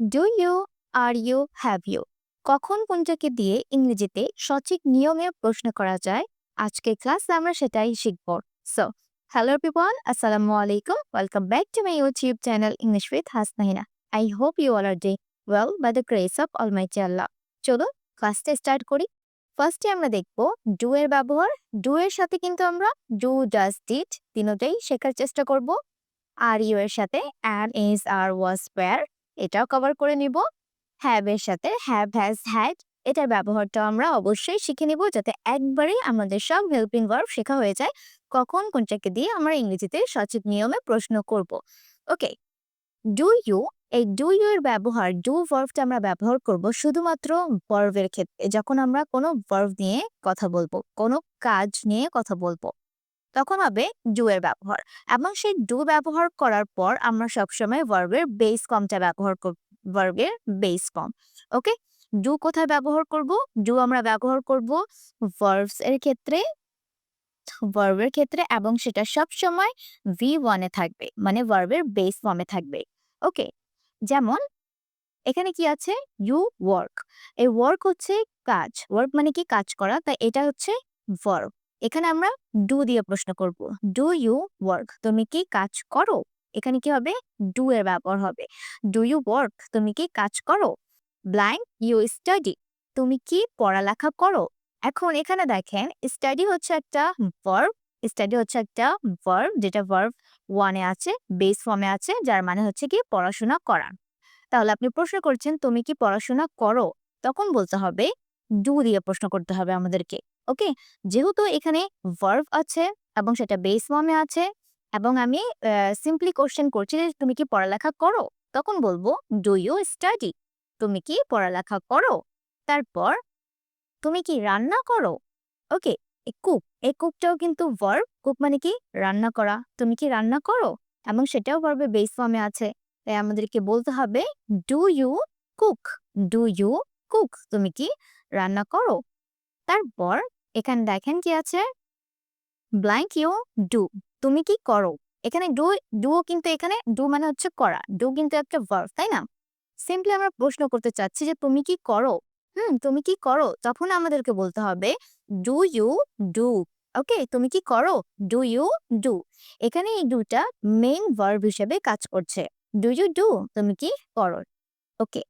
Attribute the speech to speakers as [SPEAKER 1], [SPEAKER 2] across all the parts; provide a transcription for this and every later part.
[SPEAKER 1] Do you are you have you কখন কোনটাকে দিয়ে ইংরেজিতে সঠিক নিয়মে প্রশ্ন করা যায়? আজকে ক্লাসে আমরা সেটাই শিখব। সো হ্যালো পিপল আসসালামু আলাইকুম। Welcome back to my YouTube channel English with Hasnahina I hope you all are day well by the grace of almighty Allah চলো ক্লাসটা স্টার্ট করি। ফার্স্টে আমরা দেখব ডু এর ব্যবহার। ডু এর সাথে কিন্তু আমরা ডু ডাস ডিট তিনোটাই শেখার চেষ্টা করব। আর ইউ এর সাথে an is are was were এটাও কভার করে নিব। হ্যাভ এর সাথে হ্যাভ হ্যাজ হ্যাড এটার ব্যবহারটা আমরা অবশ্যই শিখে নিব যাতে একবারেই আমাদের সব হেল্পিং ভার্ব শেখা হয়ে যায়। কখন কোনটাকে দিয়ে আমরা ইংরেজিতে সঠিক নিয়মে প্রশ্ন করব। ওকে ডু ইউ এই ডু ইউ এর ব্যবহার ডু ভার্ভটা আমরা ব্যবহার করব শুধুমাত্র ভার্ভের ক্ষেত্রে, যখন আমরা কোনো ভার্ভ নিয়ে কথা বলব, কোনো কাজ নিয়ে কথা বলব। তখন হবে ডু এর ব্যবহার। এবং সেই ডু ব্যবহার করার পর আমরা সবসময় ভার্বের বেস ফর্মটা ব্যবহার করব ভার্বের বেস ফর্ম ওকে ডু কোথায় ব্যবহার করব? ডু আমরা ব্যবহার করব ভার্বস এর ক্ষেত্রে ভার্বের ক্ষেত্রে এবং সেটা সব সময় ভি ওয়ানে থাকবে মানে ভার্বের বেস ফর্মে থাকবে ওকে যেমন, এখানে কি আছে? ইউ ওয়ার্ক এই ওয়ার্ক হচ্ছে কাজ ওয়ার্ক মানে কি? কাজ করা, তাই এটা হচ্ছে ভার্ব এখানে আমরা ডু দিয়ে প্রশ্ন করব। ডু ইউ ওয়ার্ক তুমি কি কাজ করো? এখানে কি হবে? ডু এর ব্যবহার হবে। ডু ইউ ওয়ার্ক তুমি কি কাজ করো? ব্লাইন্ড ইউ স্টাডি তুমি কি পড়ালেখা করো? এখন এখানে দেখেন স্টাডি হচ্ছে একটা ভার্ব স্টাডি হচ্ছে একটা ভার্ব যেটা ভার্ব ওয়ানে আছে বেস ফর্মে আছে, যার মানে হচ্ছে কি পড়াশোনা করা। তাহলে আপনি প্রশ্ন করছেন, তুমি কি পড়াশোনা করো? তখন বলতে হবে ডু দিয়ে প্রশ্ন করতে হবে আমাদেরকে। ওকে? যেহেতু এখানে ভার্ভ আছে এবং সেটা বেস ফর্মে আছে এবং আমি সিম্পলি কোশ্চেন করছি যে তুমি কি পড়ালেখা করো? তখন বলব ডু ইউ স্টাডি তুমি কি পড়ালেখা করো? তারপর, তুমি কি রান্না করো? ওকে কুক এই কুকটাও কিন্তু ভার্ব কুক মানে কি? রান্না করা। তুমি কি রান্না করো? এবং সেটাও ভার্বে বেস ফর্মে আছে। তাই আমাদেরকে বলতে হবে do you cook do you cook তুমি কি রান্না করো? তারপর এখানে দেখেন কি আছে? ব্ল্যাঙ্ক ইউ ডু তুমি কি করো? এখানে ডু ডুও কিন্তু এখানে ডু মানে হচ্ছে করা। ডু কিন্তু একটা ভার্ব তাই না? সিম্পলি আমরা প্রশ্ন করতে চাচ্ছি যে তুমি কি করো? হুম, তুমি কি করো? তখন আমাদেরকে বলতে হবে ডু ইউ ডু ওকে তুমি কি করো? ডু ইউ ডু এখানে এই দুটা মেইন ভার্ব হিসেবে কাজ করছে। ডু ইউ ডু তুমি কি করো? ওকে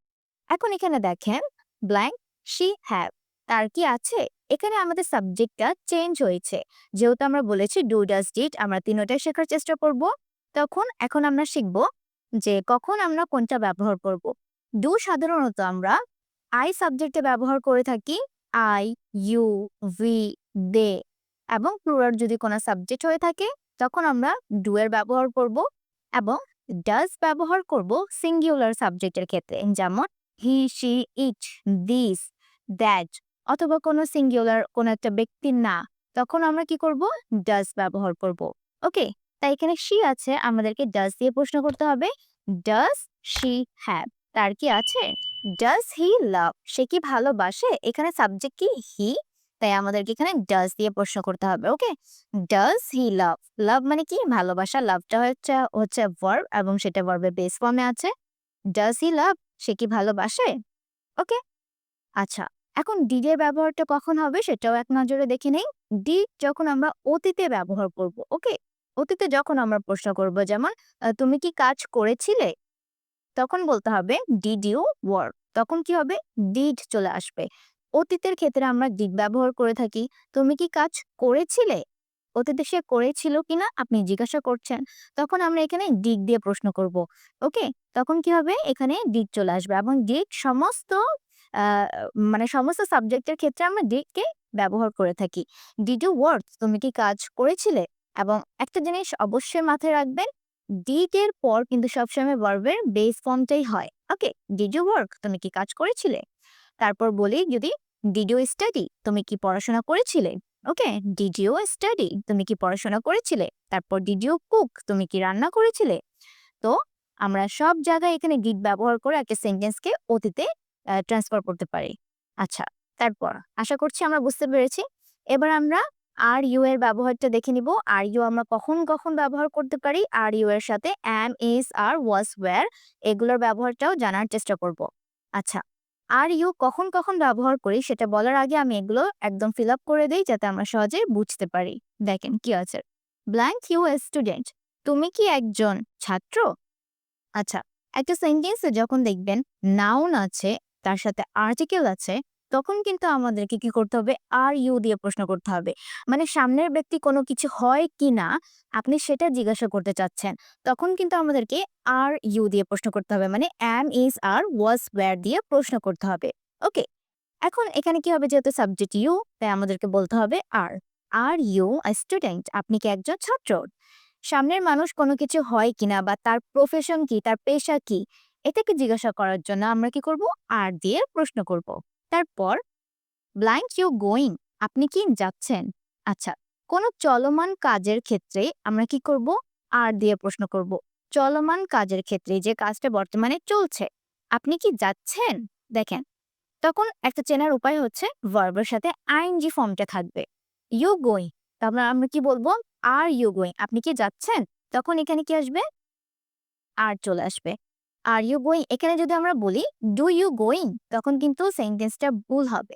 [SPEAKER 1] এখন এখানে দেখেন ব্ল্যাঙ্ক শি হ্যাভ তার কি আছে? এখানে আমাদের সাবজেক্টটা চেঞ্জ হয়েছে। যেহেতু আমরা বলেছি ডু ডাস ডিট আমরা তিনোটাই শেখার চেষ্টা করব। তখন এখন আমরা শিখব যে কখন আমরা কোনটা ব্যবহার করব। ডু সাধারণত আমরা আই সাবজেক্টে ব্যবহার করে থাকি। আই ইউ ভি দে এবং প্লুরাল যদি কোনো সাবজেক্ট হয়ে থাকে, তখন আমরা ডু এর ব্যবহার করব এবং ডাস ব্যবহার করব সিঙ্গুলার সাবজেক্টের ক্ষেত্রে। যেমন he she it this that অথবা কোনো সিঙ্গুলার কোনো একটা ব্যক্তির না, তখন আমরা কি করব? ডাস ব্যবহার করব। ওকে তাই এখানে শি আছে, আমাদেরকে ডাস দিয়ে প্রশ্ন করতে হবে। ডাস শি হ্যাভ তার কি আছে? ডাস হি লাভ সে কি ভালোবাসে? এখানে সাবজেক্ট কি? হি তাই আমাদেরকে এখানে ডাস দিয়ে প্রশ্ন করতে হবে ওকে ডাস হি লাভ লাভ মানে কি? ভালোবাসা। লাভটা হচ্ছে হচ্ছে ভার্ব এবং সেটা ভার্বের বেস ফর্মে আছে। ডাস হি লাভ সে কি ভালোবাসে? ওকে আচ্ছা। এখন ডিড এর ব্যবহারটা কখন হবে সেটাও এক নজরে দেখে নেই। ডিড যখন আমরা অতীতে ব্যবহার করব ওকে অতীতে যখন আমরা প্রশ্ন করব, যেমন তুমি কি কাজ করেছিলে? তখন বলতে হবে ডিড ইউ ওয়ার্ক তখন কি হবে? ডিড চলে আসবে। অতীতের ক্ষেত্রে আমরা ডিড ব্যবহার করে থাকি। তুমি কি কাজ করেছিলে? অতীতে সে করেছিল কিনা? আপনি জিজ্ঞাসা করছেন। তখন আমরা এখানে ডিগ দিয়ে প্রশ্ন করব ওকে তখন কি হবে? এখানে ডিড চলে আসবে। এবং ডিড সমস্ত মানে সমস্ত সাবজেক্টের ক্ষেত্রে আমরা ডিডকে ব্যবহার করে থাকি। ডিড ইউ ওয়ার্ক তুমি কি কাজ করেছিলে? এবং একটা জিনিস অবশ্যই মাথায় রাখবেন ডিড এর পর কিন্তু সবসময় ভার্বের বেস ফর্মটাই হয়। ওকে ডিড ইউ ওয়ার্ক তুমি কি কাজ করেছিলে? তারপর বলি যদি ডিড ইউ স্টাডি তুমি কি পড়াশোনা করেছিলে? ওকে ডিড ইউ স্টাডি তুমি কি পড়াশোনা করেছিলে? তারপর ডিড ইউ কুক তুমি কি রান্না করেছিলে? তো আমরা সব জায়গায় এখানে ডিড ব্যবহার করে একটা সেন্টেন্সকে অতীতে ট্রান্সফার করতে পারি। আচ্ছা তারপর আশা করছি আমরা বুঝতে পেরেছি। এবার আমরা আর ইউ এর ব্যবহারটা দেখে নিব। আর ইউ আমরা কখন কখন ব্যবহার করতে পারি? আর ইউ এর সাথে am is are was wire এগুলোর ব্যবহারটাও জানার চেষ্টা করব। আচ্ছা আর ইউ কখন কখন ব্যবহার করি সেটা বলার আগে আমি এগুলো একদম ফিল আপ করে দিই যাতে আমরা সহজে বুঝতে পারি। দেখেন কি আছে। ব্ল্যাঙ্ক ইউ এ স্টুডেন্ট তুমি কি একজন ছাত্র? আচ্ছা একটা সেন্টেন্সে যখন দেখবেন নাউন আছে তার সাথে আর্টিকেল আছে, তখন কিন্তু আমাদেরকে কি করতে হবে? আর ইউ দিয়ে প্রশ্ন করতে হবে। মানে সামনের ব্যক্তি কোনো কিছু হয় কি না, আপনি সেটা জিজ্ঞাসা করতে চাচ্ছেন, তখন কিন্তু আমাদেরকে আর ইউ দিয়ে প্রশ্ন করতে হবে। মানে am is are was wire দিয়ে প্রশ্ন করতে হবে। ওকে? এখন এখানে কি হবে? যেহেতু সাবজেক্ট ইউ তাই আমাদেরকে বলতে হবে আর আর ইউ আ স্টুডেন্ট আপনি কি একজন ছাত্র? সামনের মানুষ কোনো কিছু হয় কিনা বা তার প্রফেশন কি, তার পেশা কি? এটাকে জিজ্ঞাসা করার জন্য আমরা কি করব? আর দিয়ে প্রশ্ন করব। তারপর, ব্লাইন্ড ইউ গোয়িং আপনি কি যাচ্ছেন? আচ্ছা কোনো চলমান কাজের ক্ষেত্রে আমরা কি করব? আর দিয়ে প্রশ্ন করব, চলমান কাজের ক্ষেত্রে যে কাজটা বর্তমানে চলছে, আপনি কি যাচ্ছেন? দেখেন, তখন একটা চেনার উপায় হচ্ছে ভার্বের সাথে আইনজি ফর্মটা থাকবে। ইউ গোয়িং তারপর আমরা কি বলব? আর ইউ গোয়িং আপনি কি যাচ্ছেন? তখন এখানে কি আসবে? আর চলে আসবে আর ইউ গোয়িং এখানে যদি আমরা বলি ডু ইউ গোয়িং তখন কিন্তু সেন্টেন্সটা ভুল হবে।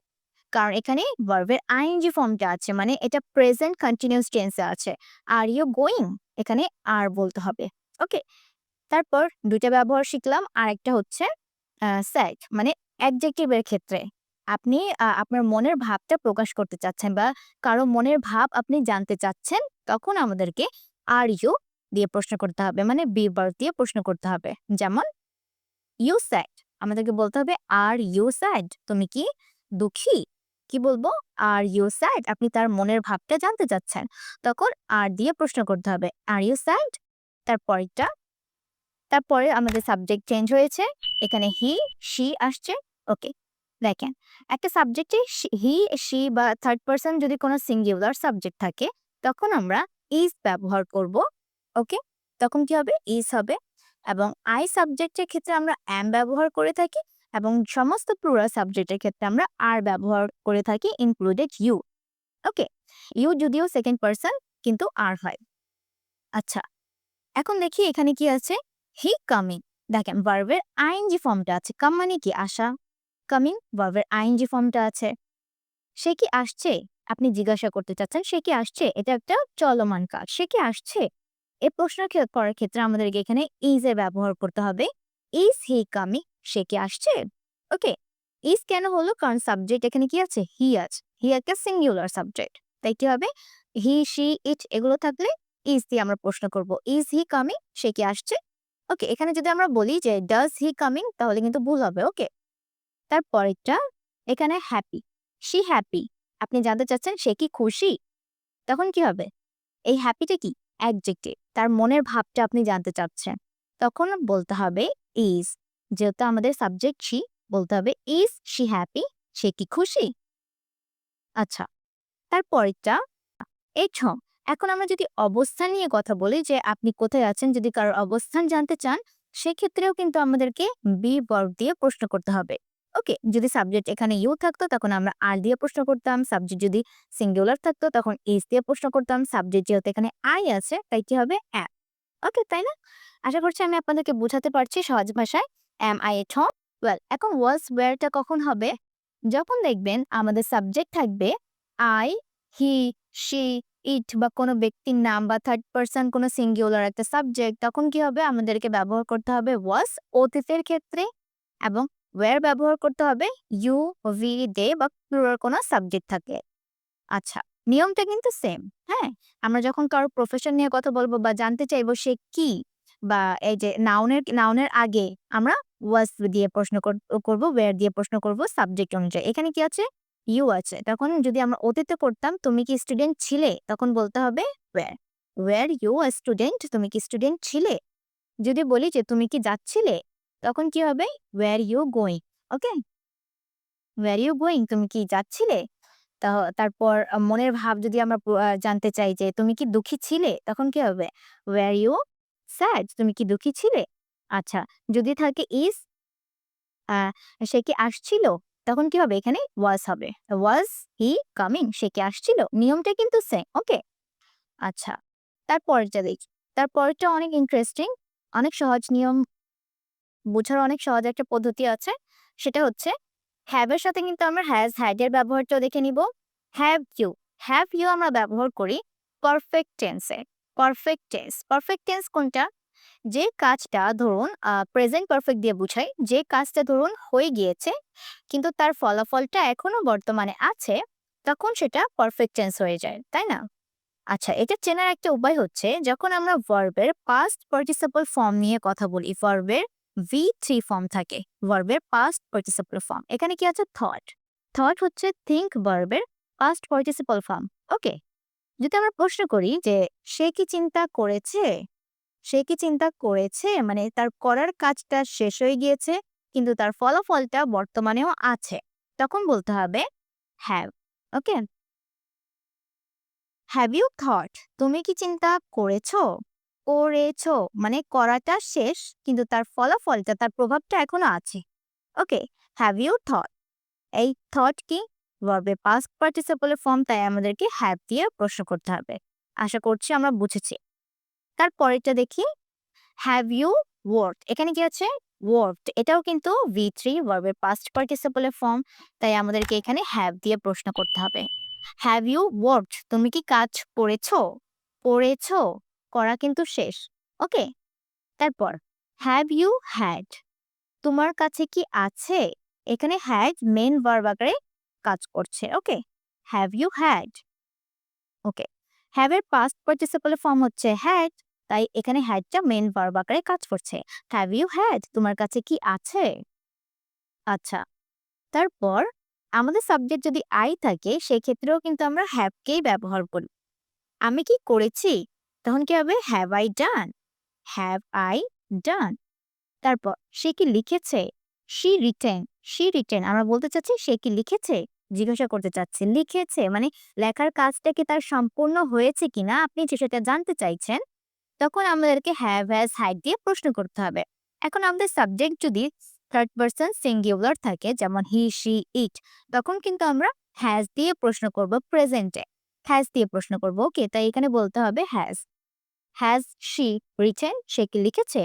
[SPEAKER 1] কারণ এখানে ভার্বের আইএনজি ফর্মটা আছে মানে এটা প্রেজেন্ট কন্টিনিউস টেন্সে আছে। আর ইউ গোয়িং এখানে আর বলতে হবে। ওকে তারপর দুইটা ব্যবহার শিখলাম। আর একটা হচ্ছে স্যাড মানে অ্যাডজেক্টিভের ক্ষেত্রে। আপনি আপনার মনের ভাবটা প্রকাশ করতে চাচ্ছেন বা কারও মনের ভাব আপনি জানতে চাচ্ছেন, তখন আমাদেরকে আর ইউ দিয়ে প্রশ্ন করতে হবে মানে বি দিয়ে প্রশ্ন করতে হবে। যেমন ইউ স্যাড আমাদেরকে বলতে হবে আর ইউ স্যাড তুমি কি দুঃখী? কি বলব? আর ইউ স্যাড আপনি তার মনের ভাবটা জানতে চাচ্ছেন। তখন আর দিয়ে প্রশ্ন করতে হবে আর ইউ স্যাড তারপরটা তারপরে আমাদের সাবজেক্ট চেঞ্জ হয়েছে, এখানে হি শি আসছে ওকে দেখেন, একটা সাবজেক্টে হি শি বা থার্ড পার্সন যদি কোনো সিঙ্গুলার সাবজেক্ট থাকে, তখন আমরা ইজ ব্যবহার করব ওকে? তখন কি হবে? ইজ হবে। এবং আই সাবজেক্টের ক্ষেত্রে আমরা অ্যাম ব্যবহার করে থাকি এবং সমস্ত প্লুরাল সাবজেক্টের ক্ষেত্রে আমরা আর ব্যবহার করে থাকি ইনক্লুডেড ইউ ওকে? ইউ যদিও সেকেন্ড পার্সন কিন্তু আর হয়। আচ্ছা এখন দেখি এখানে কি আছে? হি কামিং দেখেন ভার্বের আইএনজি ফর্মটা আছে। কাম মানে কি? আসা। কামিং ভার্বের আইএনজি ফর্মটা আছে। সে কি আসছে? আপনি জিজ্ঞাসা করতে চাচ্ছেন, সে কি আসছে? এটা একটা চলমান কাজ। সে কি আসছে? এই প্রশ্ন করার ক্ষেত্রে আমাদেরকে এখানে ইজ এর ব্যবহার করতে হবে। ইজ হি কামিং সে কি আসছে? ওকে। ইজ কেন হলো? কারণ সাবজেক্ট এখানে কি আছে? হি আছে। হি একটা সিঙ্গুলার সাবজেক্ট তাই কি হবে? হি শি ইট এগুলো থাকলে ইজ দিয়ে আমরা প্রশ্ন করব ইজ হি কামিং সে কি আসছে? ওকে, এখানে যদি আমরা বলি যে ডাজ হি কামিং তাহলে কিন্তু ভুল হবে, ওকে। তারপরেরটা, এখানে হ্যাপি শি হ্যাপি আপনি জানতে চাচ্ছেন সে কি খুশি? তখন কি হবে? এই হ্যাপিটা কি? অ্যাডজেক্টিভ তার মনের ভাবটা আপনি জানতে চাচ্ছেন। তখন বলতে হবে ইজ যেহেতু আমাদের সাবজেক্ট শি বলতে হবে ইজ শি হ্যাপি সে কি খুশি? আচ্ছা তারপরেরটা হোম এখন আমরা যদি অবস্থান নিয়ে কথা বলি যে আপনি কোথায় আছেন, যদি কারোর অবস্থান জানতে চান, সেক্ষেত্রেও কিন্তু আমাদেরকে বি বর্ব দিয়ে প্রশ্ন করতে হবে। ওকে, যদি সাবজেক্ট এখানে ইউ থাকতো তখন আমরা আর দিয়ে প্রশ্ন করতাম, সাবজেক্ট যদি সিঙ্গুলার থাকতো তখন এস দিয়ে প্রশ্ন করতাম, সাবজেক্ট যেহেতু এখানে আই আছে তাই কি হবে অ্যাপ ওকে, তাই না? আশা করছি আমি আপনাদেরকে বোঝাতে পারছি সহজ ভাষায় am I at home? Well, এখন ওয়াজ ওয়ারটা কখন হবে? যখন দেখবেন আমাদের সাবজেক্ট থাকবে আই, হি, শি, ইট বা কোনো ব্যক্তির নাম বা থার্ড পার্সন কোনো সিঙ্গুলার একটা সাবজেক্ট, তখন কি হবে? আমাদেরকে ব্যবহার করতে হবে ওয়াজ অতীতের ক্ষেত্রে এবং ওয়ার ব্যবহার করতে হবে? ইউ ভি দে বা প্লুরাল কোনো সাবজেক্ট থাকে। আচ্ছা নিয়মটা কিন্তু সেম হ্যাঁ? আমরা যখন কারও প্রফেশন নিয়ে কথা বলব বা জানতে চাইব সে কি, বা এই যে নাউনের নাউনের আগে আমরা ওয়াজ দিয়ে প্রশ্ন কর- করব ওয়ার দিয়ে প্রশ্ন করব সাবজেক্ট অনুযায়ী। এখানে কি আছে? ইউ আছে। তখন যদি আমরা অতীতে করতাম তুমি কি স্টুডেন্ট ছিলে? তখন বলতে হবে were were you a student তুমি কি স্টুডেন্ট ছিলে? যদি বলি যে তুমি কি যাচ্ছিলে? তখন কি হবে? Were you going okay were you going তুমি কি যাচ্ছিলে? তারপর মনের ভাব যদি আমরা জানতে চাই যে তুমি কি দুঃখী ছিলে? তখন কি হবে? ওয়ার ইউ স্যাড তুমি কি দুঃখী ছিলে? আচ্ছা যদি থাকে ইজ সে কি আসছিল? তখন কি হবে এখানে? ওয়াজ হবে। ওয়াজ হি কামিং সে কি আসছিল? নিয়মটা কিন্তু সেম ওকে আচ্ছা তারপরটা দেখি। তারপরটা অনেক ইন্টারেস্টিং অনেক সহজ নিয়ম বোঝার অনেক সহজ একটা পদ্ধতি আছে। সেটা হচ্ছে হ্যাভ এর সাথে কিন্তু আমরা হ্যাজ হ্যাড এর ব্যবহারটাও দেখে নিব। হ্যাভ ইউ হ্যাভ ইউ আমরা ব্যবহার করি পারফেক্ট টেন্সে পারফেক্ট টেন্স পারফেক্ট টেন্স কোনটা? যে কাজটা ধরুন প্রেজেন্ট পারফেক্ট দিয়ে বুঝাই, যে কাজটা ধরুন হয়ে গিয়েছে, কিন্তু তার ফলাফলটা এখনও বর্তমানে আছে, তখন সেটা পারফেক্ট টেন্স হয়ে যায়, তাই না? আচ্ছা এটা চেনার একটা উপায় হচ্ছে, যখন আমরা ভার্বের পাস্ট পার্টিসিপল ফর্ম নিয়ে কথা বলি ভার্বের ভি থ্রি ফর্ম থাকে ভার্বের পাস্ট পার্টিসিপল ফর্ম এখানে কি আছে? থট থট হচ্ছে থিঙ্ক ভার্বের পাস্ট পার্টিসিপল ফর্ম ওকে যদি আমরা প্রশ্ন করি যে সে কি চিন্তা করেছে? সে কি চিন্তা করেছে? মানে তার করার কাজটা শেষ হয়ে গিয়েছে, কিন্তু তার ফলাফলটা বর্তমানেও আছে। তখন বলতে হবে have okay have you thought তুমি কি চিন্তা করেছ? করেছ মানে করাটা শেষ, কিন্তু তার ফলাফলটা, তার প্রভাবটা এখনও আছে। ওকে হ্যাভ ইউ থট এই থট কি? ভার্বে পাস্ট পার্টিসিপলের ফর্ম তাই আমাদেরকে হ্যাভ দিয়ে প্রশ্ন করতে হবে। আশা করছি আমরা বুঝেছি। তারপরেরটা দেখি। হ্যাভ ইউ ওয়ার্ড এখানে কি আছে? ওয়ার্ড এটাও কিন্তু ভি থ্রি ভার্বের পাস্ট পার্টিসিপলের ফর্ম তাই আমাদেরকে এখানে হ্যাভ দিয়ে প্রশ্ন করতে হবে। হ্যাভ ইউ ওয়ার্ড তুমি কি কাজ করেছ? করেছ? করা কিন্তু শেষ। ওকে? তারপর হ্যাভ ইউ হ্যাড তোমার কাছে কি আছে? এখানে হ্যাড মেন ভার্ব আকারে কাজ করছে, okay? Have you had okay? Have এর পাস্ট পার্টিসিপল ফর্ম হচ্ছে হ্যাড তাই এখানে হ্যাডটা মেন ভার্ব আকারে কাজ করছে। হ্যাভ ইউ হ্যাড তোমার কাছে কি আছে? আচ্ছা তারপর, আমাদের সাবজেক্ট যদি আই থাকে, সেক্ষেত্রেও কিন্তু আমরা হ্যাভকেই ব্যবহার করি। আমি কি করেছি? তখন কি হবে? Have I done have I done তারপর, সে কি লিখেছে? শি রিটেন শি রিটেন আমরা বলতে চাচ্ছি, সে কি লিখেছে? জিজ্ঞাসা করতে চাচ্ছি, লিখেছে? মানে লেখার কাজটা কি তার সম্পূর্ণ হয়েছে কিনা? আপনি যে সেটা জানতে চাইছেন, তখন আমাদেরকে হ্যাভ হ্যাজ হাইড দিয়ে প্রশ্ন করতে হবে। এখন আমাদের সাবজেক্ট যদি থার্ড পার্সন সিঙ্গুলার থাকে, যেমন হি শি ইট তখন কিন্তু আমরা হ্যাজ দিয়ে প্রশ্ন করব প্রেজেন্টে হ্যাজ দিয়ে প্রশ্ন করব ওকে তাই এখানে বলতে হবে হ্যাজ হ্যাজ শি রিটেন সে কি লিখেছে?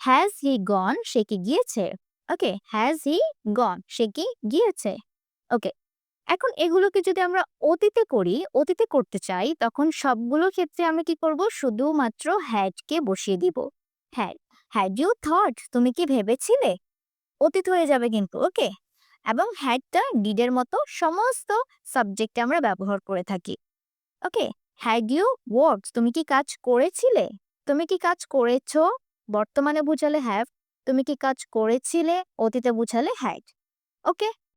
[SPEAKER 1] হ্যাজ হি গন সে কি গিয়েছে? ওকে হ্যাজ হি গন সে কি গিয়েছে? ওকে এখন এগুলোকে যদি আমরা অতীতে করি, অতীতে করতে চাই, তখন সবগুলো ক্ষেত্রে আমরা কি করব? শুধুমাত্র হ্যাডকে বসিয়ে দিব। হ্যাড হ্যাড ইউ থট তুমি কি ভেবেছিলে? অতীত হয়ে যাবে কিন্তু ওকে এবং হ্যাডটা ডিডের মতো সমস্ত সাবজেক্টে আমরা ব্যবহার করে থাকি। ওকে হ্যাড ইউ ওয়ার্কস তুমি কি কাজ করেছিলে? তুমি কি কাজ করেছ? বর্তমানে বুঝালে হ্যাভ তুমি কি কাজ করেছিলে? অতীতে বুঝালে হ্যাড ওকে